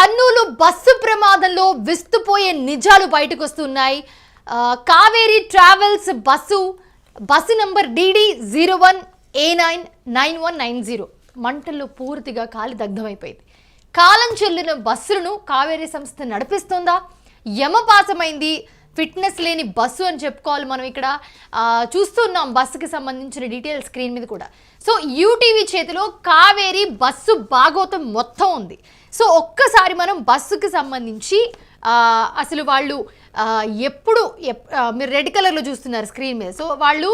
Kurnool bus ప్రమాదంలో విస్తుపోయే నిజాలు బయటకు వస్తున్నాయి Kaveri travels bus bus number DD zero one A nine nine one nine zero. మంటల్లో పూర్తిగా కాలి దగ్ధమైపోయింది. కాలం చెల్లిన బస్సులను కావేరీ సంస్థ నడిపిస్తుందా? యమపాసమైంది ఫిట్నెస్ లేని బస్సు అని చెప్పుకోవాలి మనం ఇక్కడ. చూస్తున్నాం బస్సుకి సంబంధించిన డీటెయిల్ స్క్రీన్ మీద కూడా. సో యూటీవీ చేతిలో కావేరీ బస్సు బాగోతం మొత్తం ఉంది. సో ఒక్కసారి మనం బస్సుకి సంబంధించి అసలు వాళ్ళు ఎప్పుడు మీరు రెడ్ కలర్లో చూస్తున్నారు స్క్రీన్ మీద. సో వాళ్ళు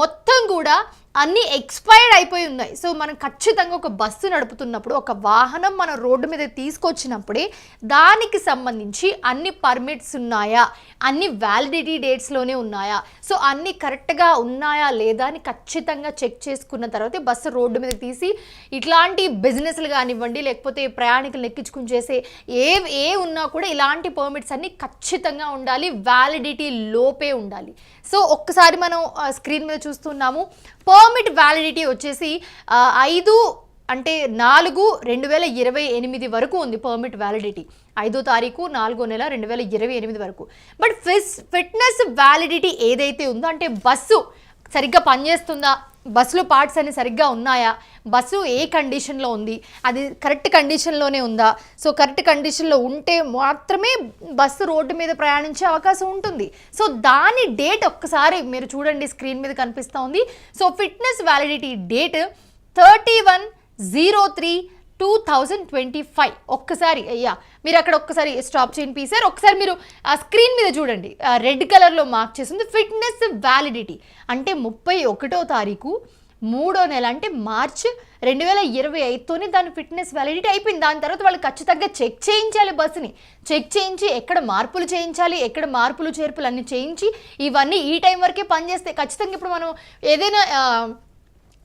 మొత్తం కూడా అన్నీ ఎక్స్పైర్డ్ అయిపోయి ఉన్నాయి. సో మనం ఖచ్చితంగా ఒక బస్సు నడుపుతున్నప్పుడు ఒక వాహనం మన రోడ్డు మీద తీసుకొచ్చినప్పుడే దానికి సంబంధించి అన్ని పర్మిట్స్ ఉన్నాయా? అన్ని వ్యాలిడిటీ డేట్స్లోనే ఉన్నాయా? సో అన్నీ కరెక్ట్గా ఉన్నాయా లేదా అని ఖచ్చితంగా చెక్ చేసుకున్న తర్వాత బస్సు రోడ్డు మీద తీసి ఇట్లాంటి బిజినెస్లు కానివ్వండి లేకపోతే ప్రయాణికులు ఎక్కించుకుని చేసే ఏ ఏ ఉన్నా కూడా ఇలాంటి పర్మిట్స్ అన్నీ ఖచ్చితంగా ఉండాలి. వ్యాలిడిటీ లోపే ఉండాలి. సో ఒక్కసారి మనం స్క్రీన్ మీద చూస్తున్నాము. పర్మిట్ వ్యాలిడిటీ వచ్చేసి ఐదు అంటే నాలుగు రెండు వేల ఇరవై ఎనిమిది వరకు ఉంది పర్మిట్ వ్యాలిడిటీ ఐదో తారీఖు నాలుగో నెల రెండు వేల ఇరవై ఎనిమిది వరకు. బట్ ఫిస్ ఫిట్నెస్ వ్యాలిడిటీ ఏదైతే ఉందో అంటే బస్సు సరిగ్గా పనిచేస్తుందా? బస్సులో పార్ట్స్ అన్ని సరిగ్గా ఉన్నాయా? బస్సు ఏ కండిషన్లో ఉంది? అది కరెక్ట్ కండిషన్లోనే ఉందా? సో కరెక్ట్ కండిషన్లో ఉంటే మాత్రమే బస్సు రోడ్డు మీద ప్రయాణించే అవకాశం ఉంటుంది. సో దాని డేట్ ఒక్కసారి మీరు చూడండి స్క్రీన్ మీద కనిపిస్తూ ఉంది. So fitness validity date thirty one zero three two thousand twenty five ఒక్కసారి అయ్యా మీరు అక్కడ ఒక్కసారి స్టాప్ చేయండి పీసారు ఒకసారి మీరు ఆ స్క్రీన్ మీద చూడండి. రెడ్ కలర్లో మార్క్ చేసింది ఫిట్నెస్ వ్యాలిడిటీ అంటే ముప్పై ఒకటో తారీఖు మూడో నెల అంటే మార్చ్ రెండు వేల ఇరవై ఐదుతోనే దాని ఫిట్నెస్ వ్యాలిడిటీ అయిపోయింది. దాని తర్వాత వాళ్ళు ఖచ్చితంగా చెక్ చేయించాలి బస్సుని చెక్ చేయించి ఎక్కడ మార్పులు చేయించాలి ఎక్కడ మార్పులు చేర్పులు అన్నీ చేయించి ఇవన్నీ ఈ టైం వరకే పనిచేస్తే ఖచ్చితంగా ఇప్పుడు మనం ఏదైనా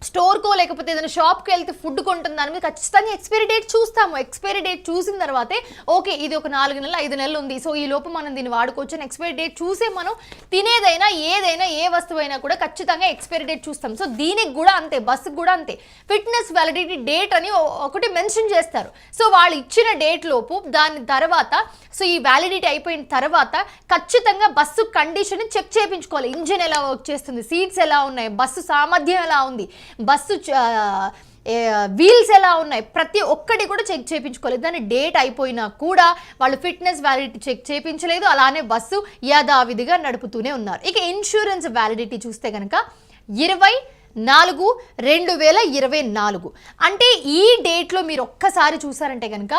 స్టోర్కో లేకపోతే ఏదైనా షాప్కి వెళ్తే ఫుడ్ కొంటుంది దాని మీద ఖచ్చితంగా ఎక్స్పైరీ డేట్ చూస్తాము. ఎక్స్పైరీ డేట్ చూసిన తర్వాతే ఓకే ఇది ఒక నాలుగు నెలలు ఐదు నెలలు ఉంది. సో ఈ లోపు మనం దీన్ని వాడుకోవచ్చు. అని ఎక్స్పైరీ డేట్ చూసే మనం తినేదైనా ఏదైనా ఏ వస్తువైనా కూడా ఖచ్చితంగా ఎక్స్పైరీ డేట్ చూస్తాం. సో దీనికి కూడా అంతే బస్సుకు కూడా అంతే. ఫిట్నెస్ వ్యాలిడిటీ డేట్ అని ఒకటి మెన్షన్ చేస్తారు. సో వాళ్ళు ఇచ్చిన డేట్ లోపు దాని తర్వాత సో ఈ వ్యాలిడిటీ అయిపోయిన తర్వాత ఖచ్చితంగా బస్సు కండిషన్ చెక్ చేయించుకోవాలి. ఇంజిన్ ఎలా వర్క్ చేస్తుంది? సీట్స్ ఎలా ఉన్నాయి? బస్సు సామర్థ్యం ఎలా ఉంది? బస్సు వీల్స్ ఎలా ఉన్నాయి? ప్రతి ఒక్కటి కూడా చెక్ చేయించుకోలేదు. దాని డేట్ అయిపోయినా కూడా వాళ్ళు ఫిట్నెస్ వ్యాలిడిటీ చెక్ చేయించలేదు. అలానే బస్సు యథావిధిగా నడుపుతూనే ఉన్నారు. ఇక ఇన్సూరెన్స్ వ్యాలిడిటీ చూస్తే కనుక ఇరవై నాలుగు రెండు వేల ఇరవై నాలుగు. అంటే ఈ డేట్లో మీరు ఒక్కసారి చూసారంటే కనుక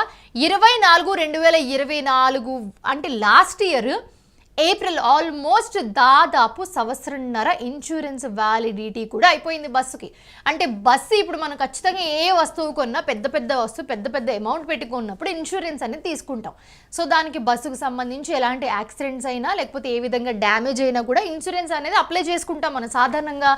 ఇరవై నాలుగు రెండు వేల ఇరవై నాలుగు అంటే లాస్ట్ ఇయర్ ఏప్రిల్ ఆల్మోస్ట్ దాదాపు సంవత్సరంన్నర ఇన్సూరెన్స్ వ్యాలిడిటీ కూడా అయిపోయింది బస్సుకి. అంటే బస్సు ఇప్పుడు మనం ఖచ్చితంగా ఏ వస్తువు కొన్నా పెద్ద పెద్ద వస్తువు పెద్ద పెద్ద అమౌంట్ పెట్టుకున్నప్పుడు ఇన్సూరెన్స్ అనేది తీసుకుంటాం. సో దానికి బస్సుకు సంబంధించి ఎలాంటి యాక్సిడెంట్స్ అయినా లేకపోతే ఏ విధంగా డ్యామేజ్ అయినా కూడా ఇన్సూరెన్స్ అనేది అప్లై చేసుకుంటాం మనం. సాధారణంగా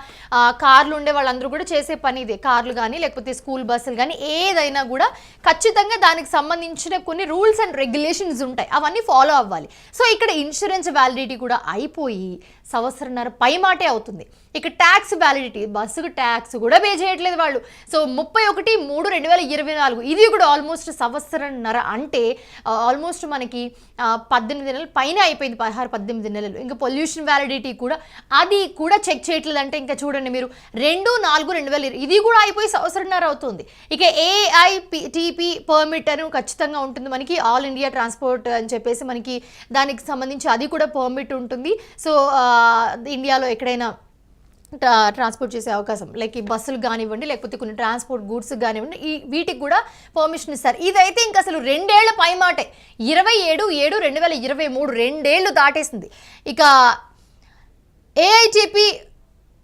కార్లు ఉండే వాళ్ళందరూ కూడా చేసే పని ఇదే. కార్లు కానీ లేకపోతే స్కూల్ బస్సులు కానీ ఏదైనా కూడా ఖచ్చితంగా దానికి సంబంధించిన కొన్ని రూల్స్ అండ్ రెగ్యులేషన్స్ ఉంటాయి. అవన్నీ ఫాలో అవ్వాలి. సో ఇక్కడ ఇన్సూరెన్స్ వ్యాలిడిటీ కూడా అయిపోయి సంవత్సరంన్నర పై మాటే అవుతుంది. ఇక ట్యాక్స్ వ్యాలిడిటీ బస్సుకు ట్యాక్స్ కూడా పే చేయట్లేదు వాళ్ళు. సో ముప్పై ఒకటి మూడు రెండు వేల ఇరవై నాలుగు ఇది కూడా ఆల్మోస్ట్ సంవత్సరంన్నర అంటే ఆల్మోస్ట్ మనకి పద్దెనిమిది నెలలు పైన అయిపోయింది పదహారు పద్దెనిమిది నెలలు. ఇంకా పొల్యూషన్ వ్యాలిడిటీ కూడా అది కూడా చెక్ చేయట్లేదు అంటే ఇంకా చూడండి మీరు రెండు నాలుగు రెండు వేల ఇది కూడా అయిపోయి సంవత్సరంన్నర అవుతుంది. ఇక ఏఐపిటిపి పర్మిట్ అని ఖచ్చితంగా ఉంటుంది మనకి ఆల్ ఇండియా ట్రాన్స్పోర్ట్ అని చెప్పేసి మనకి దానికి సంబంధించి అది కూడా పర్మిట్ ఉంటుంది. సో ఇండియాలో ఎక్కడైనా ట్రా- ట్రాన్స్పోర్ట్ చేసే అవకాశం లైక్ ఈ బస్సులు కానివ్వండి లేకపోతే కొన్ని ట్రాన్స్పోర్ట్ గూడ్స్ కానివ్వండి ఈ వీటికి కూడా పర్మిషన్ ఇస్తారు. ఇదైతే ఇంకా అసలు రెండేళ్ళ పై మాటే ఇరవై ఏడు ఏడు రెండు వేల ఇరవై మూడు రెండేళ్ళు దాటేసింది. ఇక ఏఐటీపీ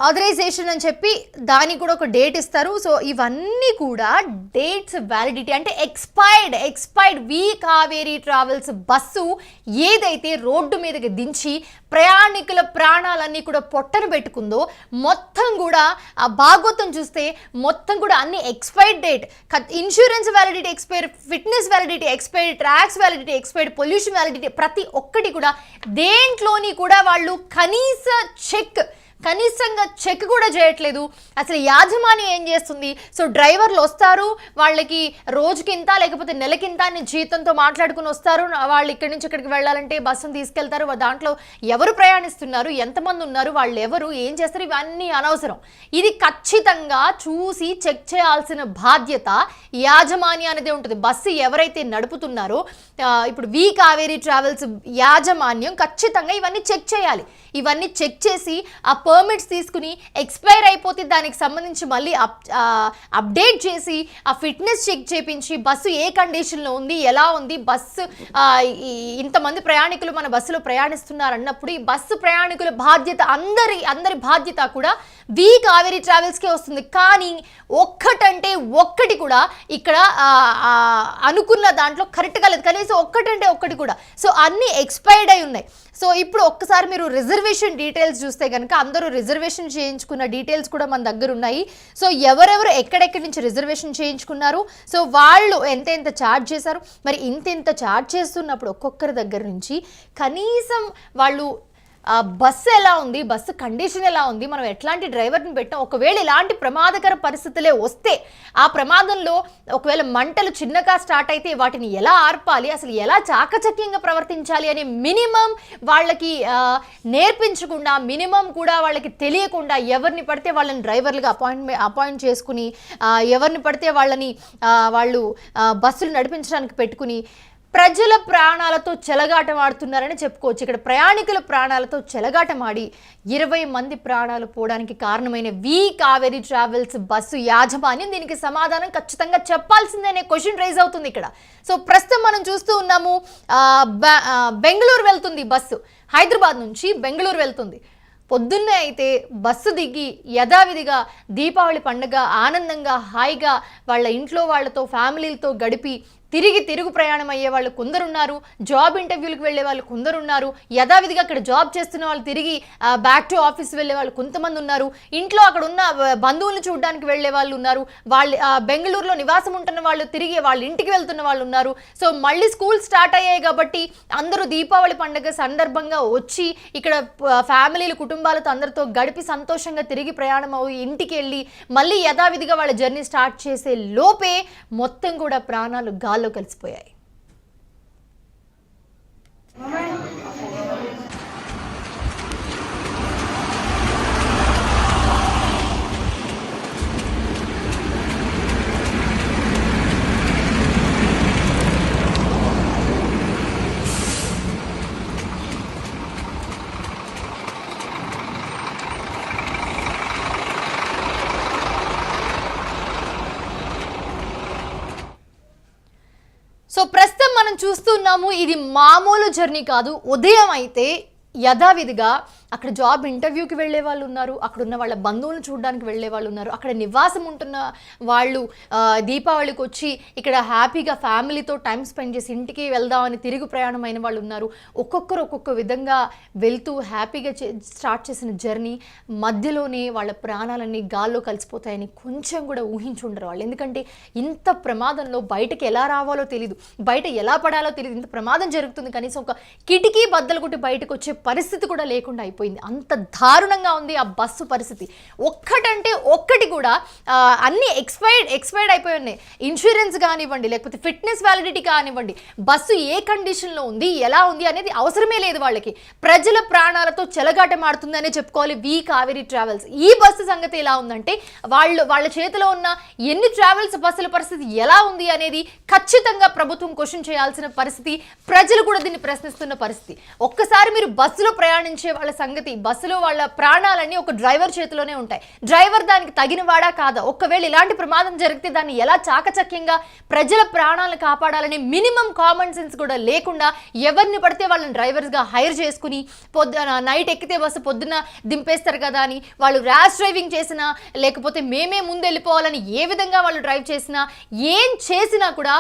ఆథరైజేషన్ అని చెప్పి దానికి కూడా ఒక డేట్ ఇస్తారు. సో ఇవన్నీ కూడా డేట్స్ వ్యాలిడిటీ అంటే expired expired V Kaveri travels bus ఏదైతే రోడ్డు మీదకి దించి ప్రయాణికుల ప్రాణాలన్నీ కూడా పొట్టను పెట్టుకుందో మొత్తం కూడా ఆ భాగోతం చూస్తే మొత్తం కూడా అన్ని expired date insurance validity expire fitness validity expired tax validity expired pollution validity ప్రతి ఒక్కటి కూడా దేంట్లోని కూడా వాళ్ళు కనీస చెక్ కనీసంగా చెక్ కూడా చేయట్లేదు. అసలు యాజమాన్యం ఏం చేస్తుంది? సో డ్రైవర్లు వస్తారు వాళ్ళకి రోజుకింత లేకపోతే నెలకింత అని జీతంతో మాట్లాడుకుని వస్తారు. వాళ్ళు ఇక్కడి నుంచి ఇక్కడికి వెళ్ళాలంటే బస్సును తీసుకెళ్తారు. దాంట్లో ఎవరు ప్రయాణిస్తున్నారు? ఎంతమంది ఉన్నారు? వాళ్ళు ఎవరు? ఏం చేస్తారు? ఇవన్నీ అనవసరం. ఇది ఖచ్చితంగా చూసి చెక్ చేయాల్సిన బాధ్యత యాజమాన్యానిదే ఉంటుంది. బస్సు ఎవరైతే నడుపుతున్నారో ఇప్పుడు వి కావేరీ ట్రావెల్స్ యాజమాన్యం ఖచ్చితంగా ఇవన్నీ చెక్ చేయాలి. ఇవన్నీ చెక్ చేసి ఆ పర్మిట్స్ తీసుకుని ఎక్స్పైర్ అయిపోతే దానికి సంబంధించి మళ్ళీ అప్ అప్డేట్ చేసి ఆ ఫిట్నెస్ చెక్ చేపించి బస్సు ఏ కండిషన్లో ఉంది ఎలా ఉంది బస్సు ఇంతమంది ప్రయాణికులు మన బస్సులో ప్రయాణిస్తున్నారు అన్నప్పుడు ఈ బస్సు ప్రయాణికుల బాధ్యత అందరి అందరి బాధ్యత కూడా వి కావేరీ ట్రావెల్స్కే వస్తుంది. కానీ ఒక్కటంటే ఒక్కటి కూడా ఇక్కడ అనుకున్న దాంట్లో కరెక్ట్గా లేదు. కనీసం ఒక్కటంటే ఒక్కటి కూడా. సో అన్నీ ఎక్స్పైర్డ్ అయి ఉన్నాయి. సో ఇప్పుడు ఒక్కసారి మీరు రిజర్వేషన్ డీటెయిల్స్ చూస్తే కనుక అందరూ రిజర్వేషన్ చేయించుకున్న డీటెయిల్స్ కూడా మన దగ్గర ఉన్నాయి. సో ఎవరెవరు ఎక్కడెక్కడి నుంచి రిజర్వేషన్ చేయించుకున్నారు? సో వాళ్ళు ఎంత ఎంత ఛార్జ్ చేశారు? మరి ఇంత ఇంత ఛార్జ్ చేస్తున్నప్పుడు ఒక్కొక్కరి దగ్గర నుంచి కనీసం వాళ్ళు బస్సు ఎలా ఉంది? బస్సు కండిషన్ ఎలా ఉంది? మనం ఎట్లాంటి డ్రైవర్ని పెట్టాం? ఒకవేళ ఇలాంటి ప్రమాదకర పరిస్థితులే వస్తే ఆ ప్రమాదంలో ఒకవేళ మంటలు చిన్నగా స్టార్ట్ అయితే వాటిని ఎలా ఆర్పాలి? అసలు ఎలా చాకచక్యంగా ప్రవర్తించాలి అనే మినిమం వాళ్ళకి నేర్పించకుండా మినిమం కూడా వాళ్ళకి తెలియకుండా ఎవరిని పడితే వాళ్ళని డ్రైవర్లుగా అపాయింట్మెంట్ అపాయింట్ చేసుకుని ఎవరిని పడితే వాళ్ళని వాళ్ళు బస్సులు నడిపించడానికి పెట్టుకుని ప్రజల ప్రాణాలతో చెలగాటమాడుతున్నారని చెప్పుకోవచ్చు. ఇక్కడ ప్రయాణికుల ప్రాణాలతో చెలగాటమాడి ఇరవై మంది ప్రాణాలు పోవడానికి కారణమైన వి కావేరీ ట్రావెల్స్ బస్సు యాజమాన్యం దీనికి సమాధానం ఖచ్చితంగా చెప్పాల్సిందే అనే క్వశ్చన్ రైజ్ అవుతుంది ఇక్కడ. సో ప్రస్తుతం మనం చూస్తూ ఉన్నాము బెంగళూరు వెళ్తుంది బస్సు. హైదరాబాద్ నుంచి బెంగళూరు వెళ్తుంది. పొద్దున్నే అయితే బస్సు దిగి యథావిధిగా దీపావళి పండుగ ఆనందంగా హాయిగా వాళ్ళ ఇంట్లో వాళ్ళతో ఫ్యామిలీలతో గడిపి తిరిగి తిరుగు ప్రయాణం అయ్యే వాళ్ళు కొందరున్నారు జాబ్ ఇంటర్వ్యూలకు వెళ్ళే వాళ్ళు కొందరున్నారు యథావిధిగా అక్కడ జాబ్ చేస్తున్న వాళ్ళు తిరిగి బ్యాక్ టు ఆఫీస్ వెళ్ళే వాళ్ళు కొంతమంది ఉన్నారు ఇంట్లో అక్కడ ఉన్న బంధువులను చూడడానికి వెళ్ళే వాళ్ళు ఉన్నారు వాళ్ళు బెంగళూరులో నివాసం ఉంటున్న వాళ్ళు తిరిగి వాళ్ళ ఇంటికి వెళ్తున్న వాళ్ళు ఉన్నారు. సో మళ్ళీ స్కూల్ స్టార్ట్ అయ్యాయి కాబట్టి అందరూ దీపావళి పండుగ సందర్భంగా వచ్చి ఇక్కడ ఫ్యామిలీలు కుటుంబాలతో అందరితో గడిపి సంతోషంగా తిరిగి ప్రయాణం అవి ఇంటికి వెళ్ళి మళ్ళీ యథావిధిగా వాళ్ళ జర్నీ స్టార్ట్ చేసే లోపే మొత్తం కూడా ప్రాణాలు కలిసిపోయాయి సో ప్రస్తుతం మనం చూస్తున్నాము ఇది మామూలు జర్నీ కాదు. ఉదయం అయితే యథావిధిగా అక్కడ జాబ్ ఇంటర్వ్యూకి వెళ్ళే వాళ్ళు ఉన్నారు అక్కడ ఉన్న వాళ్ళ బంధువులను చూడడానికి వెళ్ళే వాళ్ళు ఉన్నారు. అక్కడ నివాసం ఉంటున్న వాళ్ళు దీపావళికి వచ్చి ఇక్కడ హ్యాపీగా ఫ్యామిలీతో టైం స్పెండ్ చేసి ఇంటికి వెళ్దామని తిరుగు ప్రయాణం అయిన వాళ్ళు ఉన్నారు. ఒక్కొక్కరు ఒక్కొక్క విధంగా వెళ్తూ హ్యాపీగా చే- స్టార్ట్ చేసిన జర్నీ మధ్యలోనే వాళ్ళ ప్రాణాలన్నీ గాల్లో కలిసిపోతాయని కొంచెం కూడా ఊహించుండరు వాళ్ళు. ఎందుకంటే ఇంత ప్రమాదంలో బయటకి ఎలా రావాలో తెలియదు బయట ఎలా పడాలో తెలియదు ఇంత ప్రమాదం జరుగుతుంది. కనీసం ఒక కిటికీ బద్దలు కొట్టి బయటకు వచ్చే పరిస్థితి కూడా లేకుండా అయిపోయింది. అంత దారుణంగా ఉంది ఆ బస్సు పరిస్థితి. ఒక్కటంటే ఒక్కటి కూడా అన్ని ఎక్స్పైర్డ్ ఎక్స్పైర్డ్ అయిపోయి ఉన్నాయి. ఇన్సూరెన్స్ కానివ్వండి లేకపోతే ఫిట్నెస్ వ్యాలిడిటీ కానివ్వండి బస్సు ఏ కండిషన్లో ఉంది ఎలా ఉంది అనేది అవసరమే లేదు వాళ్ళకి. ప్రజల ప్రాణాలతో చెలగాటమాడుతుందనే చెప్పుకోవాలి వి కావేరీ ట్రావెల్స్. ఈ బస్సు సంగతి ఎలా ఉందంటే వాళ్ళు వాళ్ళ చేతిలో ఉన్న ఎన్ని ట్రావెల్స్ బస్సుల పరిస్థితి ఎలా ఉంది అనేది ఖచ్చితంగా ప్రభుత్వం క్వశ్చన్ చేయాల్సిన పరిస్థితి ప్రజలు కూడా దీన్ని ప్రశ్నిస్తున్న పరిస్థితి. ఒక్కసారి మీరు బస్సులో ప్రయాణించే వాళ్ళ సంగతి బస్సులో వాళ్ళ ప్రాణాలన్నీ ఒక డ్రైవర్ చేతిలోనే ఉంటాయి. డ్రైవర్ దానికి తగిన వాడా కాదా? ఒకవేళ ఇలాంటి ప్రమాదం జరిగితే దాన్ని ఎలా చాకచక్యంగా ప్రజల ప్రాణాలను కాపాడాలని మినిమం కామన్ సెన్స్ కూడా లేకుండా ఎవరిని పడితే వాళ్ళని డ్రైవర్స్గా హైర్ చేసుకుని పొద్దున నైట్ ఎక్కితే బస్సు పొద్దున దింపేస్తారు కదా అని వాళ్ళు ర్యాష్ డ్రైవింగ్ చేసినా లేకపోతే మేమే ముందు వెళ్ళిపోవాలని ఏ విధంగా వాళ్ళు డ్రైవ్ చేసినా ఏం చేసినా కూడా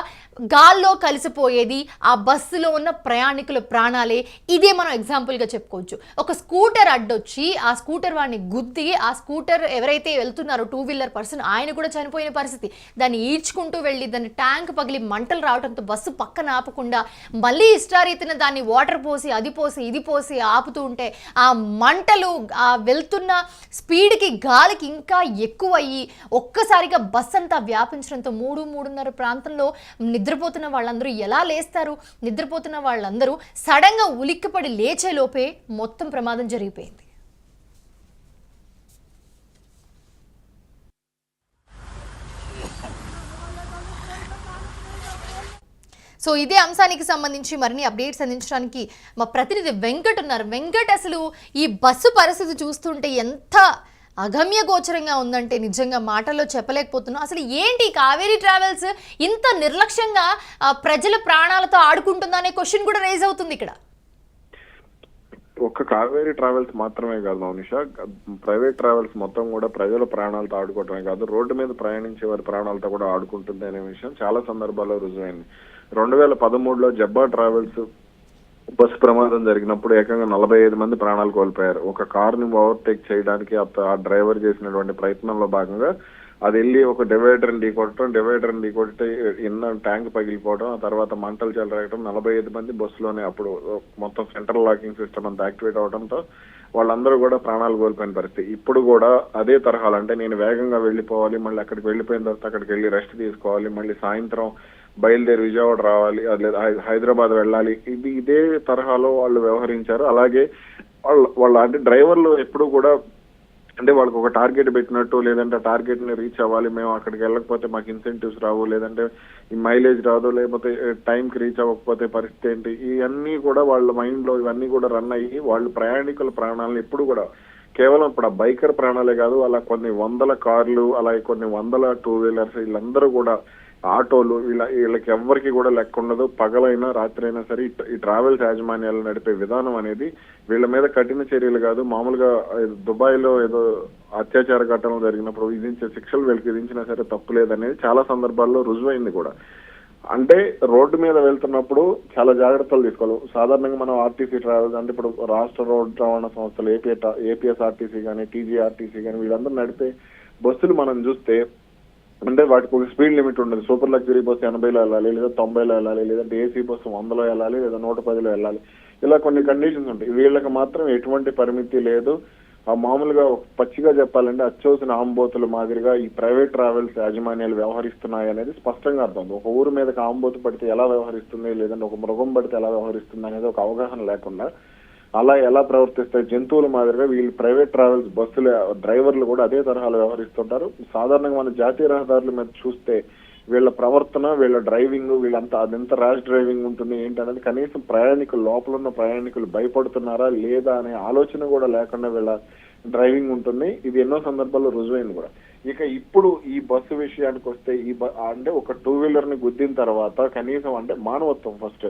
గాల్లో కలిసిపోయేది ఆ బస్సులో ఉన్న ప్రయాణికుల ప్రాణాలే. ఇదే మనం ఎగ్జాంపుల్గా చెప్పుకోవచ్చు. ఒక స్కూటర్ అడ్డొచ్చి ఆ స్కూటర్ వాడిని గుద్ది ఆ స్కూటర్ ఎవరైతే వెళ్తున్నారో టూ వీలర్ పర్సన్ ఆయన కూడా చనిపోయిన పరిస్థితి. దాన్ని ఈడ్చుకుంటూ వెళ్ళి దాని ట్యాంక్ పగిలి మంటలు రావడంతో బస్సు పక్కన ఆపకుండా మళ్ళీ ఇష్టారీతిన దాన్ని వాటర్ పోసి అది పోసి ఇది పోసి ఆపుతూ ఉంటే ఆ మంటలు ఆ వెళ్తున్న స్పీడ్కి గాలికి ఇంకా ఎక్కువ అయ్యి ఒక్కసారిగా బస్ అంతా వ్యాపించడంతో మూడు మూడున్నర ప్రాంతంలో నిద్రపోతున్న వాళ్ళందరూ ఎలా లేస్తారు? నిద్రపోతున్న వాళ్ళందరూ సడన్గా ఉలిక్కిపడి లేచే లోపే మొత్తం ప్రమాదం జరిగిపోయింది. సో ఇదే అంశానికి సంబంధించి మరిన్ని అప్డేట్స్ అందించడానికి మా ప్రతినిధి వెంకట్ ఉన్నారు. వెంకట్ అసలు ఈ బస్సు పరిస్థితి చూస్తుంటే ఎంత అగమ్య గోచరంగా ఉందంటే నిజంగా మాటల్లో చెప్పలేకపోతున్నాం. అసలు ఏంటి కావేరీ ట్రావెల్స్? ఇంత నిర్లక్ష్యంగా ప్రజల ప్రాణాలతో ఆడుకుంటుందా అనే క్వశ్చన్ కూడా రేజ్ అవుతుంది ఇక్కడ. ఒక్క కావేరీ ట్రావెల్స్ మాత్రమే కాదు మౌనిష. ప్రైవేట్ ట్రావెల్స్ మొత్తం కూడా ప్రజల ప్రాణాలతో ఆడుకోవటమే కాదు రోడ్డు మీద ప్రయాణించే వారి ప్రాణాలతో కూడా ఆడుకుంటుంది అనే విషయం చాలా సందర్భాల్లో రుజువైంది. రెండు వేల పదమూడులో జబ్బా ట్రావెల్స్ బస్సు ప్రమాదం జరిగినప్పుడు ఏకంగా నలభై ఐదు మంది ప్రాణాలు కోల్పోయారు. ఒక కార్ని ఓవర్టేక్ చేయడానికి ఆ- డ్రైవర్ చేసినటువంటి ప్రయత్నంలో భాగంగా అది వెళ్ళి ఒక డివైడర్ని ఢీకొట్టడం డివైడర్ని ఢీకొట్టి ఇన్న ట్యాంక్ పగిలిపోవడం ఆ తర్వాత మంటలు చెలరేగడం నలభై ఐదు మంది బస్సులోనే అప్పుడు మొత్తం సెంట్రల్ లాకింగ్ సిస్టమ్ అంతా యాక్టివేట్ అవడంతో వాళ్ళందరూ కూడా ప్రాణాలు కోల్పోయిన పరిస్థితి. ఇప్పుడు కూడా అదే తరహాలు అంటే నేను వేగంగా వెళ్ళిపోవాలి మళ్ళీ అక్కడికి వెళ్ళిపోయిన తర్వాత అక్కడికి వెళ్ళి రెస్ట్ తీసుకోవాలి మళ్ళీ సాయంత్రం బయలుదేరి విజయవాడ రావాలి అది లేదా హై- హైదరాబాద్ వెళ్ళాలి. ఇది ఇదే తరహాలో వాళ్ళు వ్యవహరించారు. అలాగే వాళ్ళు వాళ్ళ అంటే డ్రైవర్లు ఎప్పుడు కూడా అంటే వాళ్ళకి ఒక టార్గెట్ పెట్టినట్టు లేదంటే టార్గెట్ని రీచ్ అవ్వాలి మేము అక్కడికి వెళ్ళకపోతే మాకు ఇన్సెంటివ్స్ రావు లేదంటే ఈ మైలేజ్ రాదు లేకపోతే టైంకి రీచ్ అవ్వకపోతే పరిస్థితి ఏంటి? ఇవన్నీ కూడా వాళ్ళ మైండ్లో ఇవన్నీ కూడా రన్ అయ్యి వాళ్ళు ప్రయాణికుల ప్రాణాలను ఎప్పుడు కూడా కేవలం ఇప్పుడు ఆ బైకర్ ప్రాణాలే కాదు అలా కొన్ని వందల కార్లు అలాగే కొన్ని వందల టూ వీలర్స్ వీళ్ళందరూ కూడా ఆటోలు వీళ్ళ వీళ్ళకి ఎవ్వరికి కూడా లెక్క ఉండదు. పగలైనా రాత్రి అయినా సరే ఈ- ఈ ట్రావెల్స్ యాజమాన్యాలు నడిపే విధానం అనేది వీళ్ళ మీద కఠిన చర్యలు కాదు. మామూలుగా దుబాయ్లో ఏదో అత్యాచార ఘటనలు జరిగినప్పుడు విధించే శిక్షలు వీళ్ళకి విధించినా సరే తప్పు లేదనేది చాలా సందర్భాల్లో రుజువైంది కూడా. అంటే రోడ్డు మీద వెళ్తున్నప్పుడు చాలా జాగ్రత్తలు తీసుకోవాలి. సాధారణంగా మనం ఆర్టీసీ ట్రావెల్స్ అంటే ఇప్పుడు రాష్ట్ర రోడ్డు రవాణా సంస్థలు ఏపీ ఏపీఎస్ఆర్టీసీ కానీ టీజీఆర్టీసీ కానీ వీళ్ళందరూ నడిపే బస్సులు మనం చూస్తే అంటే వాటికి ఒక స్పీడ్ లిమిట్ ఉండదు. సూపర్ లగ్జరీ బస్సు ఎనభైలో వెళ్ళాలి లేదా తొంభైలో వెళ్ళాలి లేదంటే ఏసీ బస్సు వందలో వెళ్ళాలి లేదా నూట పదిలో వెళ్ళాలి. ఇలా కొన్ని కండిషన్స్ ఉంటాయి. వీళ్ళకి మాత్రం ఎటువంటి పరిమితి లేదు. ఆ మామూలుగా పచ్చిగా చెప్పాలంటే అత్యవసర ఆంబోతుల మాదిరిగా ఈ ప్రైవేట్ ట్రావెల్స్ యాజమాన్యాలు వ్యవహరిస్తున్నాయి అనేది స్పష్టంగా అర్థం ఒక ఊరు మీదకి ఆంబోతు పడితే ఎలా వ్యవహరిస్తుంది లేదంటే ఒక మృగం పడితే ఎలా వ్యవహరిస్తుంది అనేది ఒక అవగాహన లేకుండా అలా ఎలా ప్రవర్తిస్తాయి? జంతువుల మాదిరిగా వీళ్ళు ప్రైవేట్ ట్రావెల్స్ బస్సుల డ్రైవర్లు కూడా అదే తరహాలో వ్యవహరిస్తుంటారు. సాధారణంగా మన జాతీయ రహదారుల మీద చూస్తే వీళ్ళ ప్రవర్తన వీళ్ళ డ్రైవింగ్ వీళ్ళంతా అదెంత ర్యాష్ డ్రైవింగ్ ఉంటుంది ఏంటనేది కనీసం ప్రయాణికులు లోపల ఉన్న ప్రయాణికులు భయపడుతున్నారా లేదా అనే ఆలోచన కూడా లేకుండా వీళ్ళ డ్రైవింగ్ ఉంటుంది. ఇది ఎన్నో సందర్భాల్లో రుజువైంది కూడా. ఇక ఇప్పుడు ఈ బస్సు విషయానికి వస్తే ఈ బ- అంటే ఒక టూ వీలర్ని గుద్దిన తర్వాత కనీసం అంటే మానవత్వం ఫస్ట్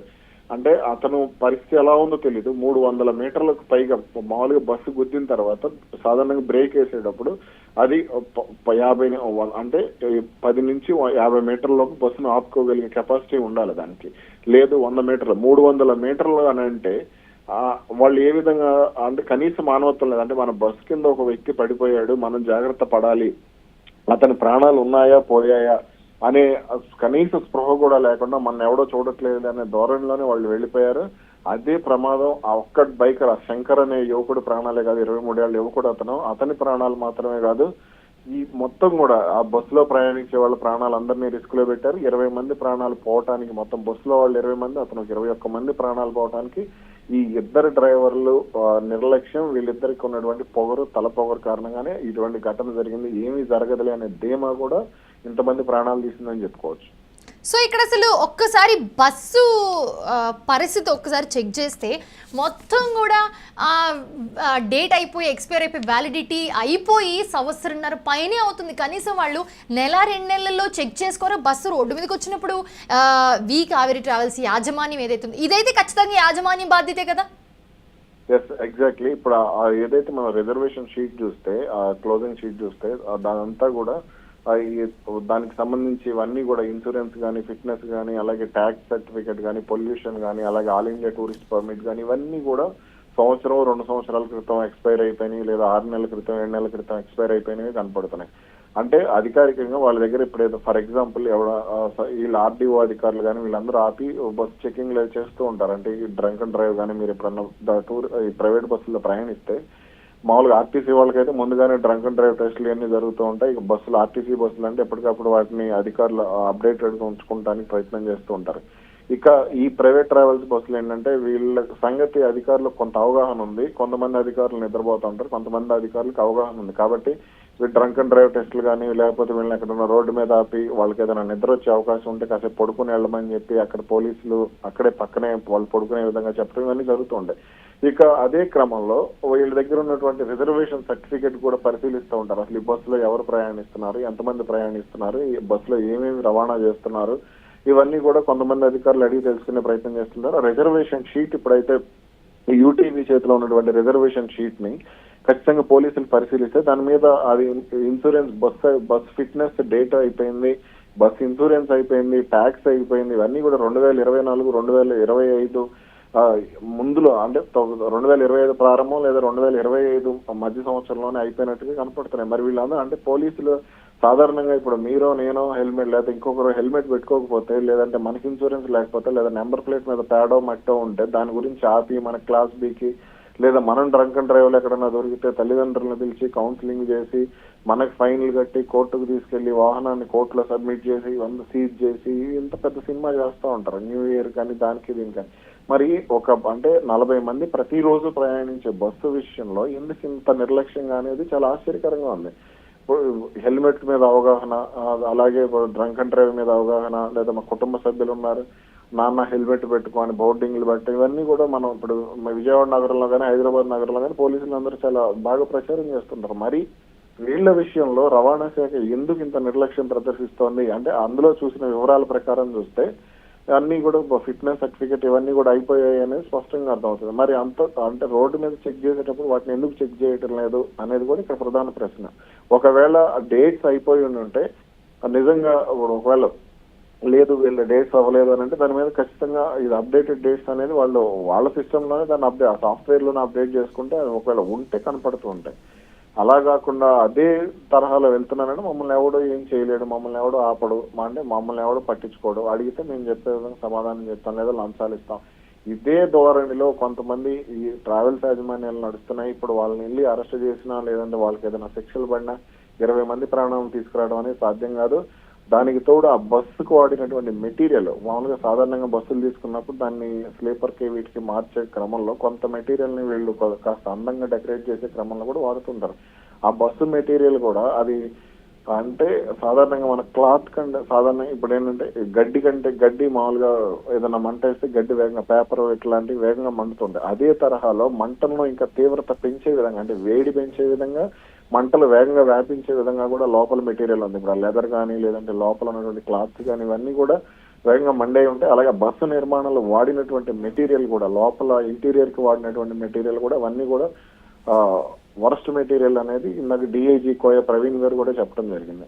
అంటే అతను పరిస్థితి ఎలా ఉందో తెలియదు మూడు వందల మీటర్లకు పైగా మామూలుగా బస్సు గుద్దిన తర్వాత సాధారణంగా బ్రేక్ వేసేటప్పుడు అది యాభై అంటే పది నుంచి యాభై మీటర్లకు బస్సును ఆపుకోగలిగే కెపాసిటీ ఉండాలి దానికి. లేదు వంద మీటర్లు. మూడు వందల మీటర్లు అని అంటే వాళ్ళు ఏ విధంగా అంటే కనీస మానవత్వం లేదు. అంటే మన బస్సు కింద ఒక వ్యక్తి పడిపోయాడు. మనం జాగ్రత్త పడాలి. అతని ప్రాణాలు ఉన్నాయా పోయాయా అనే కనీస స్పృహ కూడా లేకుండా మన ఎవడో చూడట్లేదు అనే ధోరణిలోనే వాళ్ళు వెళ్ళిపోయారు. అదే ప్రమాదం ఆ ఒక్క బైకర్ ఆ శంకర్ అనే యువకుడు ప్రాణాలే కాదు ఇరవై మూడేళ్ళ యువకుడు అతను. అతని ప్రాణాలు మాత్రమే కాదు ఈ మొత్తం కూడా ఆ బస్సులో ప్రయాణించే వాళ్ళ ప్రాణాలు అందరినీ రిస్క్లో పెట్టారు. ఇరవై మంది ప్రాణాలు పోవటానికి మొత్తం బస్సులో వాళ్ళు ఇరవై మంది అతను ఇరవై ఒక్క మంది ప్రాణాలు పోవటానికి ఈ ఇద్దరు డ్రైవర్లు నిర్లక్ష్యం వీళ్ళిద్దరికి ఉన్నటువంటి పొగరు తల పొగరు కారణంగానే ఇటువంటి ఘటన జరిగింది. ఏమీ జరగదులే అనే ధీమా కూడా ఇంతమంది ప్రాణాలు తీసిందని చెప్పుకోవచ్చు. సో ఇక్కడ అసలు ఒక్కసారి బస్సు పరిస్థితి ఒక్కసారి చెక్ చేస్తే మొత్తం కూడా డేట్ అయిపోయి ఎక్స్పైర్ అయిపోయి వ్యాలిడిటీ అయిపోయి సంవత్సరంన్నర పైనే అవుతుంది. కనీసం వాళ్ళు నెల రెండు నెలల్లో చెక్ చేసుకోరో? బస్సు రోడ్డు మీదకి వచ్చినప్పుడు ఆ, వి కావేరి ట్రావెల్స్ యాజమాన్యం ఏదైతే ఉందో ఇదైతే ఖచ్చితంగా యాజమాన్యం బాధ్యతే కదా? ఎస్ ఎగ్జాక్ట్లీ ఇప్పుడు ఏదైతే మనం రిజర్వేషన్ షీట్ చూస్తే క్లోజింగ్ షీట్ చూస్తే దానంతా కూడా దానికి సంబంధించి ఇవన్నీ కూడా ఇన్సూరెన్స్ కానీ ఫిట్నెస్ కానీ అలాగే ట్యాక్స్ సర్టిఫికేట్ కానీ పొల్యూషన్ కానీ అలాగే ఆల్ ఇండియా టూరిస్ట్ పర్మిట్ కానీ ఇవన్నీ కూడా సంవత్సరం రెండు సంవత్సరాల క్రితం ఎక్స్పైర్ అయిపోయినాయి లేదా ఆరు నెలల క్రితం ఏడు నెలల క్రితం ఎక్స్పైర్ అయిపోయినవి కనపడుతున్నాయి. అంటే అధికారికంగా వాళ్ళ దగ్గర ఇప్పుడు ఏదో ఫర్ ఎగ్జాంపుల్ ఎవడ వీళ్ళు ఆర్డీఓ అధికారులు కానీ వీళ్ళందరూ ఆపి బస్ చెకింగ్ చేస్తూ ఉంటారు. అంటే ఈ డ్రంక్ అండ్ డ్రైవ్ కానీ మీరు ఎప్పుడన్నా టూర్ ఈ ప్రైవేట్ బస్సుల్లో ప్రయాణిస్తే మామూలుగా ఆర్టీసీ వాళ్ళకైతే ముందుగానే డ్రంక్ అండ్ డ్రైవ్ టెస్టులు ఇవన్నీ జరుగుతూ ఉంటాయి. ఇక బస్సులు ఆర్టీసీ బస్సులు అంటే ఎప్పటికప్పుడు వాటిని అధికారులు అప్డేటెడ్ ఉంచుకోవడానికి ప్రయత్నం చేస్తూ ఉంటారు. ఇక ఈ ప్రైవేట్ ట్రావెల్స్ బస్సులు ఏంటంటే వీళ్ళ సంగతి అధికారులకు కొంత అవగాహన ఉంది. కొంతమంది అధికారులు నిద్రపోతూ ఉంటారు. కొంతమంది అధికారులకు అవగాహన ఉంది. కాబట్టి డ్రంక్ అండ్ డ్రైవ్ టెస్టులు కానీ లేకపోతే వీళ్ళని ఎక్కడన్నా రోడ్డు మీద ఆపి వాళ్ళకి ఏదైనా నిద్ర వచ్చే అవకాశం ఉంటే కాసేపు పడుకుని వెళ్ళమని చెప్పి అక్కడ పోలీసులు అక్కడే పక్కనే వాళ్ళు పడుకునే విధంగా చెప్పడం ఇవన్నీ జరుగుతూ ఉంటాయి. ఇక అదే క్రమంలో వీళ్ళ దగ్గర ఉన్నటువంటి రిజర్వేషన్ సర్టిఫికేట్ కూడా పరిశీలిస్తూ ఉంటారు. అసలు ఈ బస్సులో ఎవరు ప్రయాణిస్తున్నారు? ఎంతమంది ప్రయాణిస్తున్నారు? ఈ బస్సులో ఏమేమి రవాణా చేస్తున్నారు? ఇవన్నీ కూడా కొంతమంది అధికారులు అడిగి తెలుసుకునే ప్రయత్నం చేస్తున్నారు రిజర్వేషన్ షీట్ ఇప్పుడైతే యూటీవీ చేతిలో ఉన్నటువంటి రిజర్వేషన్ షీట్ని ఖచ్చితంగా పోలీసులు పరిశీలిస్తే దాని మీద అది insurance bus bus fitness data అయిపోయింది బస్ ఇన్సూరెన్స్ అయిపోయింది ట్యాక్స్ అయిపోయింది ఇవన్నీ కూడా రెండు వేల ఇరవై నాలుగు రెండు వేల ఇరవై ఐదు ముందులో అంటే రెండు వేల ఇరవై ఐదు ప్రారంభం లేదా రెండు వేల ఇరవై ఐదు మధ్య సంవత్సరంలోనే అయిపోయినట్టుగా కనపడుతున్నాయి. మరి వీళ్ళందరూ అంటే పోలీసులు సాధారణంగా ఇప్పుడు మీరు నేను హెల్మెట్ లేదా ఇంకొకరు హెల్మెట్ పెట్టుకోకపోతే లేదంటే మనకి ఇన్సూరెన్స్ లేకపోతే లేదా నెంబర్ ప్లేట్ మీద పేడో మట్టో ఉంటే దాని గురించి ఆపి మన క్లాస్ బికి లేదా మనం డ్రంక్ అండ్ డ్రైవ్లు ఎక్కడన్నా దొరికితే తల్లిదండ్రులను పిలిచి కౌన్సిలింగ్ చేసి మనకి ఫైన్లు కట్టి కోర్టుకు తీసుకెళ్ళి వాహనాన్ని కోర్టులో సబ్మిట్ చేసి వంద సీజ్ చేసి ఇంత పెద్ద సినిమా చేస్తూ ఉంటారు. న్యూ ఇయర్ కానీ దానికి దీనికి కానీ. మరి ఒక అంటే నలభై మంది ప్రతిరోజు ప్రయాణించే బస్సు విషయంలో ఎందుకు ఇంత నిర్లక్ష్యంగా అనేది చాలా ఆశ్చర్యకరంగా ఉంది. హెల్మెట్ మీద అవగాహన అలాగే డ్రంక్ అండ్ డ్రైవ్ మీద అవగాహన లేదా మా కుటుంబ సభ్యులు ఉన్నారు నాన్న హెల్మెట్ పెట్టుకొని బోర్డింగ్లు పెట్టి ఇవన్నీ కూడా మనం ఇప్పుడు విజయవాడ నగరంలో కానీ హైదరాబాద్ నగరంలో కానీ పోలీసులు అందరూ చాలా బాగా ప్రచారం చేస్తుంటారు. మరి వీళ్ళ విషయంలో రవాణా శాఖ ఎందుకు ఇంత నిర్లక్ష్యం ప్రదర్శిస్తోంది? అంటే అందులో చూసిన వివరాల ప్రకారం చూస్తే అన్ని కూడా ఫిట్నెస్ సర్టిఫికేట్ ఇవన్నీ కూడా అయిపోయాయి అనేది స్పష్టంగా అర్థమవుతుంది. మరి అంత అంటే రోడ్డు మీద చెక్ చేసేటప్పుడు వాటిని ఎందుకు చెక్ చేయటం లేదు అనేది కూడా ఇక్కడ ప్రధాన ప్రశ్న. ఒకవేళ డేట్స్ అయిపోయి ఉంటే నిజంగా ఒకవేళ లేదు వీళ్ళ డేట్స్ అవ్వలేదు అని అంటే దాని మీద ఖచ్చితంగా ఇది అప్డేటెడ్ డేట్స్ అనేది వాళ్ళు వాళ్ళ సిస్టమ్లోనే దాన్ని అప్డేట్ సాఫ్ట్వేర్లోనే అప్డేట్ చేసుకుంటే ఒకవేళ ఉంటే కనపడుతూ ఉంటాయి. అలా కాకుండా అదే తరహాలో వెళ్తున్నానని మమ్మల్ని ఎవడో ఏం చేయలేడు మమ్మల్ని ఎవడో ఆపడు. మా అంటే మమ్మల్ని ఎవడో పట్టించుకోడు. అడిగితే మేము చెప్పే విధంగా సమాధానం చెప్తాం లేదా లంచాలు ఇస్తాం. ఇదే ధోరణిలో కొంతమంది ఈ ట్రావెల్స్ యాజమాన్యాలు నడుస్తున్నాయి. ఇప్పుడు వాళ్ళని వెళ్ళి అరెస్ట్ చేసినా లేదంటే వాళ్ళకి ఏదైనా శిక్షలు పడినా ఇరవై మంది ప్రాణాలను తీసుకురావడం అనేది సాధ్యం కాదు. దానికి తోడు ఆ బస్సుకు వాడినటువంటి మెటీరియల్ మామూలుగా సాధారణంగా బస్సులు తీసుకున్నప్పుడు దాన్ని స్లీపర్కి వీటికి మార్చే క్రమంలో కొంత మెటీరియల్ని వీళ్ళు కాస్త అందంగా డెకరేట్ చేసే క్రమంలో కూడా వాడుతుంటారు. ఆ బస్సు మెటీరియల్ కూడా అది అంటే సాధారణంగా మన క్లాత్ కంటే సాధారణంగా ఇప్పుడు ఏంటంటే గడ్డి కంటే గడ్డి మామూలుగా ఏదైనా మంట వేస్తే గడ్డి వేగంగా పేపర్ ఇట్లాంటివి వేగంగా మండుతుంది. అదే తరహాలో మంటలను ఇంకా తీవ్రత పెంచే విధంగా అంటే వేడి పెంచే విధంగా మంటలు వేగంగా వ్యాపించే విధంగా కూడా లోపల మెటీరియల్ ఉంది. ఇప్పుడు లెదర్ కానీ లేదంటే లోపల ఉన్నటువంటి క్లాత్ కానీ ఇవన్నీ కూడా వేగంగా మండే ఉంటాయి అలాగే బస్సు నిర్మాణంలో వాడినటువంటి మెటీరియల్ కూడా లోపల ఇంటీరియర్కి వాడినటువంటి మెటీరియల్ కూడా అవన్నీ కూడా వరస్ట్ మెటీరియల్ అనేది ఇందాక డిఐజీ కోయ ప్రవీణ్ గారు కూడా చెప్పడం జరిగింది.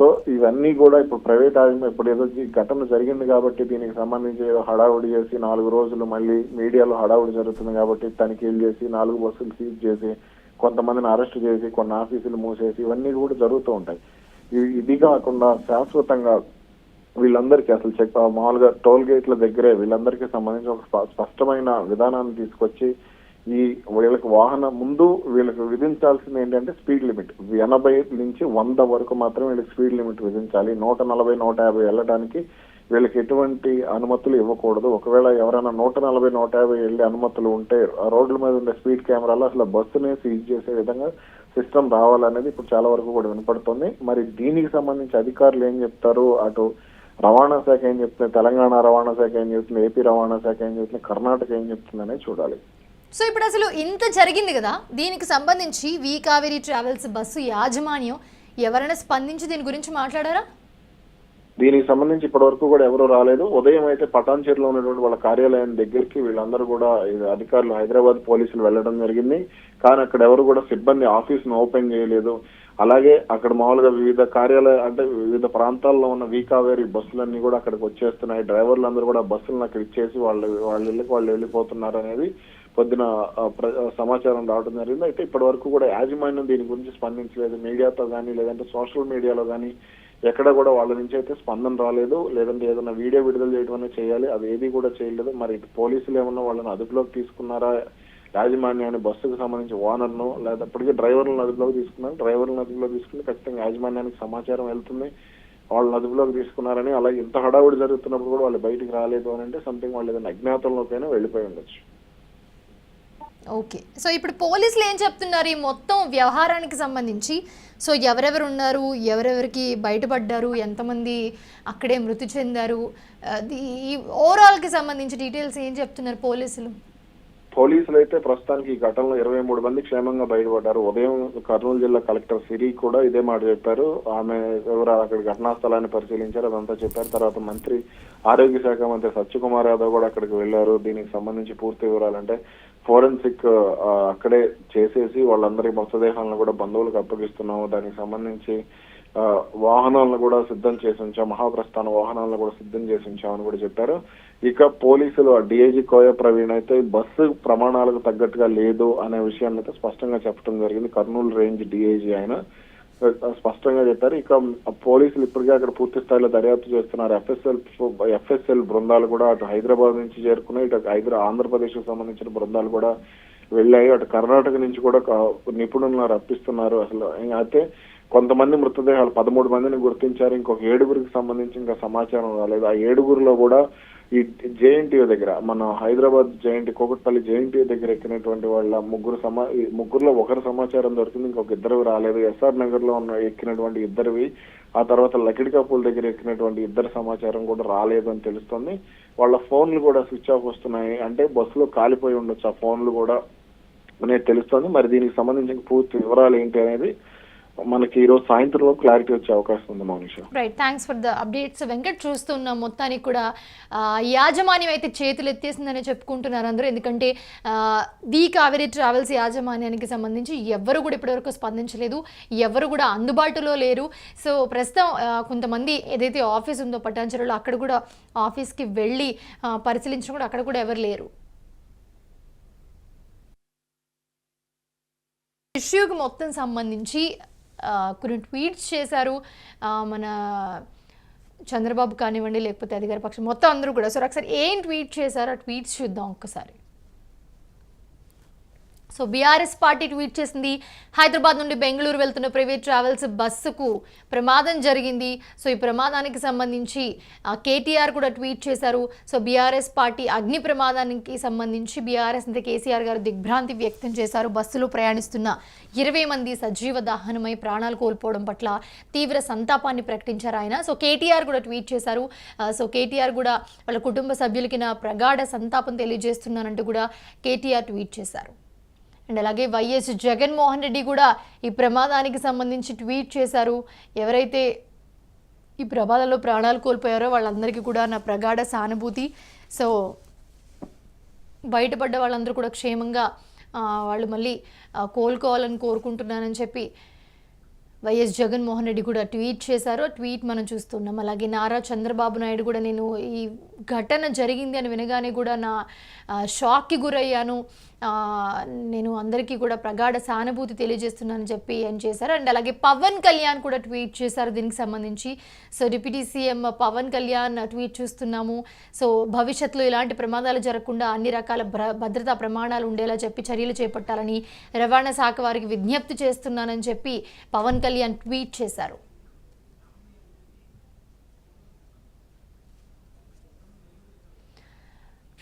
సో ఇవన్నీ కూడా ఇప్పుడు ప్రైవేట్ ఆజమ ఇప్పుడు ఏదో ఘటన జరిగింది కాబట్టి దీనికి సంబంధించి ఏదో హడావుడి చేసి నాలుగు రోజులు మళ్ళీ మీడియాలో హడావుడి జరుగుతుంది కాబట్టి తనిఖీలు చేసి నాలుగు బస్సులు సీజ్ చేసి కొంతమందిని అరెస్ట్ చేసి కొన్ని ఆఫీసులు మూసేసి ఇవన్నీ కూడా జరుగుతూ ఉంటాయి. ఇది కాకుండా శాశ్వతంగా వీళ్ళందరికీ అసలు చెక్ మామూలుగా టోల్ గేట్ల దగ్గరే వీళ్ళందరికీ సంబంధించి ఒక స్ప- స్పష్టమైన విధానాన్ని తీసుకొచ్చి ఈ వీళ్ళకి వాహన ముందు వీళ్ళకి విధించాల్సింది ఏంటంటే స్పీడ్ లిమిట్. ఎనభై నుంచి వంద వరకు మాత్రం వీళ్ళకి స్పీడ్ లిమిట్ విధించాలి. నూట నలభై నూట యాభై వెళ్ళడానికి వీళ్ళకి ఎటువంటి అనుమతులు ఇవ్వకూడదు. ఒకవేళ ఎవరైనా నూట నలభై నూట యాభై వెళ్ళి అనుమతులు ఉంటే ఆ రోడ్ల మీద ఉండే స్పీడ్ కెమెరాలో అసలు బస్సునే సీజ్ చేసే విధంగా సిస్టమ్ రావాలనేది ఇప్పుడు చాలా వరకు కూడా వినపడుతుంది. మరి దీనికి సంబంధించి అధికారులు ఏం చెప్తారు? అటు రవాణా శాఖ ఏం చెప్తుంది? తెలంగాణ రవాణా శాఖ ఏం చెప్తుంది? ఏపీ రవాణా శాఖ ఏం చెప్తుంది? కర్ణాటక ఏం చెప్తుంది అనేది చూడాలి. సో ఇప్పుడు అసలు ఇంత జరిగింది కదా దీనికి సంబంధించి వి కావేరీ ట్రావెల్స్ బస్సు యాజమాన్యం ఎవరైనా స్పందించి దీని గురించి మాట్లాడారా? దీనికి సంబంధించి ఇప్పటి వరకు కూడా ఎవరు రాలేదు. ఉదయం అయితే పటాన్చేరులో ఉన్నటువంటి వాళ్ళ కార్యాలయం దగ్గరికి వీళ్ళందరూ కూడా అధికారులు హైదరాబాద్ పోలీసులు వెళ్ళడం జరిగింది. కానీ అక్కడ ఎవరు కూడా సిబ్బంది ఆఫీస్ను ఓపెన్ చేయలేదు. అలాగే అక్కడ మామూలుగా వివిధ కార్యాలయ అంటే వివిధ ప్రాంతాల్లో ఉన్న వీకావేరీ బస్సులన్నీ కూడా అక్కడికి వచ్చేస్తున్నాయి. డ్రైవర్లు అందరూ కూడా బస్సులను అక్కడ ఇచ్చేసి వాళ్ళు వాళ్ళ ఇళ్ళకి వాళ్ళు వెళ్ళిపోతున్నారు అనేది పొద్దున ప్ర- సమాచారం రావడం జరిగింది. అయితే ఇప్పటి వరకు కూడా యాజమాన్యం దీని గురించి స్పందించలేదు. మీడియాతో కానీ లేదంటే సోషల్ మీడియాలో కానీ ఎక్కడ కూడా వాళ్ళ నుంచి అయితే స్పందన రాలేదు. లేదంటే ఏదైనా వీడియో విడుదల చేయడం అనేది చేయాలి. అది ఏది కూడా చేయలేదు. మరి పోలీసులు ఏమన్నా వాళ్ళని అదుపులోకి తీసుకున్నారా? యాజమాన్యాన్ని బస్సుకు సంబంధించి ఓనర్ను లేదా ఇప్పటికే డ్రైవర్లను అదుపులోకి తీసుకున్నారు. డ్రైవర్లను అదుపులోకి తీసుకుని ఖచ్చితంగా యాజమాన్యానికి సమాచారం వెళ్తుంది. వాళ్ళని అదుపులోకి తీసుకున్నారని అలాగే ఇంత హడావుడి జరుగుతున్నప్పుడు కూడా వాళ్ళు బయటికి రాలేదు అని అంటే సంథింగ్ వాళ్ళు ఏదైనా అజ్ఞాతంలోకైనా వెళ్ళిపోయి ఉండొచ్చు. ఓకే. సో ఇప్పుడు పోలీసులు ఏం చెప్తున్నారు? ఈ మొత్తం వ్యవహారానికి సంబంధించి? సో ఎవరెవరు ఉన్నారు? ఎవరెవరికి బయటపడ్డారు? ఎంతమంది అక్కడే మృతి చెందారు? అది ఈ ఓవరాల్కి సంబంధించి డీటెయిల్స్ ఏం చెప్తున్నారు పోలీసులు? పోలీసులు అయితే ప్రస్తుతానికి ఈ ఘటనలో ఇరవై మూడు మంది క్షేమంగా బయటపడ్డారు. ఉదయం కర్నూలు జిల్లా కలెక్టర్ సిరి కూడా ఇదే మాట చెప్పారు. ఆమె ఎవరు అక్కడ ఘటనా స్థలాన్ని పరిశీలించారు అదంతా చెప్పారు. తర్వాత మంత్రి ఆరోగ్య శాఖ మంత్రి సత్యకుమార్ యాదవ్ కూడా అక్కడికి వెళ్ళారు దీనికి సంబంధించి పూర్తి వివరాలంటే ఫోరెన్సిక్ అక్కడే చేసేసి వాళ్ళందరికీ మృతదేహాలను కూడా బంధువులకు అప్పగిస్తున్నాము. దానికి సంబంధించి వాహనాలను కూడా సిద్ధం చేసి ఉంచాం. మహాప్రస్థాన వాహనాలను కూడా సిద్ధం చేసి ఉంచామని కూడా చెప్పారు. ఇక పోలీసులు డిఐజీ కోయ ప్రవీణ్ అయితే బస్సు ప్రమాణాలకు తగ్గట్టుగా లేదు అనే విషయాన్ని అయితే స్పష్టంగా చెప్పడం జరిగింది. కర్నూలు రేంజ్ డిఐజీ ఆయన. స్పష్టంగా చెప్పారు. ఇక పోలీసులు ఇప్పటికే అక్కడ పూర్తి స్థాయిలో దర్యాప్తు చేస్తున్నారు. ఎఫ్ఎస్ఎల్ ఎఫ్ఎస్ఎల్ బృందాలు కూడా అటు హైదరాబాద్ నుంచి చేరుకున్నాయి. ఇటు హైదరాబాద్ ఆంధ్రప్రదేశ్కు సంబంధించిన బృందాలు కూడా వెళ్ళాయి. అటు కర్ణాటక నుంచి కూడా నిపుణులను రప్పిస్తున్నారు అసలు. అయితే కొంతమంది మృతదేహాలు పదమూడు మందిని గుర్తించారు. ఇంకొక ఏడుగురికి సంబంధించి ఇంకా సమాచారం రాలేదు. ఆ ఏడుగురిలో కూడా ఈ జేఎన్టీయూ దగ్గర మన హైదరాబాద్ జేఎన్టీ కోకట్పల్లి జేఎన్టీయూ దగ్గర ఎక్కినటువంటి వాళ్ళ ముగ్గురు సమా ముగ్గురులో ఒకరి సమాచారం దొరికింది ఇంకొక ఇద్దరు రాలేదు. ఎస్ఆర్ నగర్లో ఉన్న ఎక్కినటువంటి ఇద్దరివి ఆ తర్వాత లకిడికాపూల్ దగ్గర ఎక్కినటువంటి ఇద్దరు సమాచారం కూడా రాలేదు అని తెలుస్తుంది. వాళ్ళ ఫోన్లు కూడా స్విచ్ ఆఫ్ వస్తున్నాయి. అంటే బస్సులో కాలిపోయి ఉండొచ్చు ఆ ఫోన్లు కూడా అనేది తెలుస్తుంది. మరి దీనికి సంబంధించిన పూర్తి వివరాలు ఏంటి అనేది మనకి ఈ రోజు సాయంత్రంలో క్లారిటీ వచ్చే అవకాశం ఉంది Mounisha. Right thanks for the updates Venkat చూస్తున్న మొత్తానికి కూడా యాజమాన్యం అయితే చేతులు ఎత్తేసిందని చెప్పుకుంటున్నారు అందరూ. ఎందుకంటే ది కావేరీ ట్రావెల్స్ యాజమాన్యానికి సంబంధించి ఎవ్వరు కూడా ఇప్పటివరకు స్పందించలేదు. ఎవరు కూడా అందుబాటులో లేరు. సో ప్రస్తుతం కొంతమంది ఏదైతే ఆఫీస్ ఉందో పట్టాంచరులో అక్కడ కూడా ఆఫీస్కి వెళ్ళి పరిశీలించడం కూడా అక్కడ కూడా ఎవరు లేరు. ఇష్యూకి మొత్తం సంబంధించి కొన్ని ట్వీట్స్ చేశారు. మన చంద్రబాబు కానివ్వండి లేకపోతే అధికార పక్షం మొత్తం అందరూ కూడా. సో ఒకసారి ఏం ట్వీట్ చేశారు? ఆ ట్వీట్స్ చూద్దాం ఒక్కసారి. సో బీఆర్ఎస్ పార్టీ ట్వీట్ చేసింది. హైదరాబాద్ నుండి బెంగళూరు వెళ్తున్న ప్రైవేట్ ట్రావెల్స్ బస్సుకు ప్రమాదం జరిగింది. సో ఈ ప్రమాదానికి సంబంధించి కేటీఆర్ కూడా ట్వీట్ చేశారు. సో బీఆర్ఎస్ పార్టీ అగ్ని ప్రమాదానికి సంబంధించి బీఆర్ఎస్ నేత కేసీఆర్ గారు దిగ్భ్రాంతి వ్యక్తం చేశారు. బస్సులో ప్రయాణిస్తున్న ఇరవై మంది సజీవ దహనమై ప్రాణాలు కోల్పోవడం పట్ల తీవ్ర సంతాపాన్ని ప్రకటించారు ఆయన. సో కేటీఆర్ కూడా ట్వీట్ చేశారు. Uh, సో కేటీఆర్ కూడా వాళ్ళ కుటుంబ సభ్యులకి నా ప్రగాఢ సంతాపం తెలియజేస్తున్నానంటూ కూడా కేటీఆర్ ట్వీట్ చేశారు. అండ్ అలాగే వైఎస్ జగన్మోహన్ రెడ్డి కూడా ఈ ప్రమాదానికి సంబంధించి ట్వీట్ చేశారు. ఎవరైతే ఈ ప్రమాదంలో ప్రాణాలు కోల్పోయారో వాళ్ళందరికీ కూడా నా ప్రగాఢ సానుభూతి. సో బయటపడ్డ వాళ్ళందరూ కూడా క్షేమంగా వాళ్ళు మళ్ళీ కోలుకోవాలని కోరుకుంటున్నానని చెప్పి వైఎస్ జగన్మోహన్ రెడ్డి కూడా ట్వీట్ చేశారు. ట్వీట్ మనం చూస్తున్నాం. అలాగే నారా చంద్రబాబు నాయుడు కూడా నేను ఈ ఘటన జరిగింది అని వినగానే కూడా నా షాక్కి గురయ్యాను. నేను అందరికీ కూడా ప్రగాఢ సానుభూతి తెలియజేస్తున్నానని చెప్పి ఏం చేశారు. అండ్ అలాగే పవన్ కళ్యాణ్ కూడా ట్వీట్ చేశారు దీనికి సంబంధించి. So deputy CM Pawan Kalyan tweet చూస్తున్నాము. సో భవిష్యత్తులో ఇలాంటి ప్రమాదాలు జరగకుండా అన్ని రకాల భద్రతా ప్రమాణాలు ఉండేలా చెప్పి చర్యలు చేపట్టాలని రవాణా శాఖ వారికి విజ్ఞప్తి చేస్తున్నానని చెప్పి పవన్ కళ్యాణ్ ట్వీట్ చేశారు.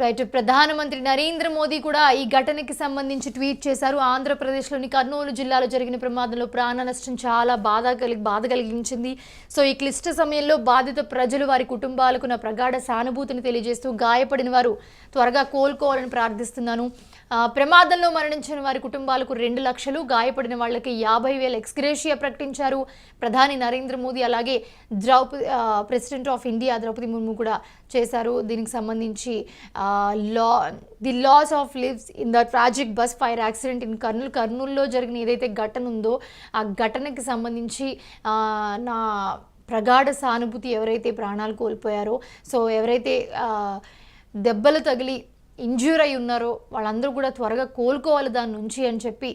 రైట్ ప్రధానమంత్రి నరేంద్ర మోదీ కూడా ఈ ఘటనకి సంబంధించి ట్వీట్ చేశారు. ఆంధ్రప్రదేశ్లోని కర్నూలు జిల్లాలో జరిగిన ప్రమాదంలో ప్రాణ నష్టం చాలా బాధ కలిగి బాధ కలిగించింది. సో ఈ క్లిష్ట సమయంలో బాధిత ప్రజలు వారి కుటుంబాలకు నా ప్రగాఢ సానుభూతిని తెలియజేస్తూ గాయపడిన వారు త్వరగా కోలుకోవాలని ప్రార్థిస్తున్నాను. ప్రమాదంలో మరణించిన వారి కుటుంబాలకు రెండు లక్షలు గాయపడిన వాళ్ళకి యాభై వేల ఎక్స్గ్రేషియా ప్రకటించారు. ప్రధాని నరేంద్ర మోదీ అలాగే Droupadi president of India Droupadi Murmu కూడా చేశారు. దీనికి సంబంధించి లా the loss of lives in the tragic bus fire accident in Kurnool. కర్నూలులో జరిగిన ఏదైతే ఘటన ఉందో ఆ ఘటనకి సంబంధించి నా ప్రగాఢ సానుభూతి ఎవరైతే ప్రాణాలు కోల్పోయారో సో ఎవరైతే దెబ్బలు తగిలి ఇంజ్యూర్ అయి ఉన్నారో. వాళ్ళందరూ కూడా త్వరగా కోలుకోవాలి దాని నుంచి అని చెప్పి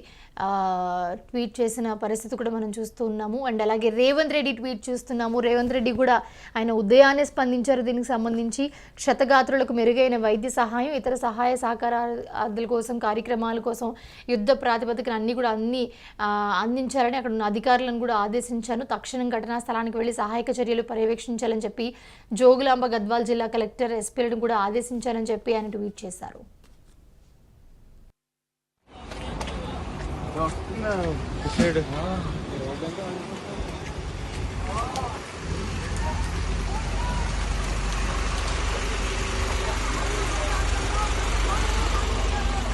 ట్వీట్ చేసిన పరిస్థితి కూడా మనం చూస్తూ ఉన్నాము. అండ్ అలాగే రేవంత్ రెడ్డి ట్వీట్ చూస్తున్నాము. రేవంత్ రెడ్డి కూడా ఆయన ఉదయాన్నే స్పందించారు దీనికి సంబంధించి. క్షతగాత్రులకు మెరుగైన వైద్య సహాయం ఇతర సహాయ సహకారాల కోసం కార్యక్రమాల కోసం యుద్ధ ప్రాతిపదికన అన్ని కూడా అన్ని అందించారని అందించాలని అక్కడ ఉన్న అధికారులను కూడా ఆదేశించాను తక్షణం ఘటనా స్థలానికి వెళ్ళి సహాయక చర్యలు పర్యవేక్షించాలని చెప్పి జోగులాంబ గద్వాల్ జిల్లా కలెక్టర్ ఎస్పీలను కూడా ఆదేశించాలని చెప్పి ఆయన ట్వీట్ చేశారు. બેસાડો ડોક્ટર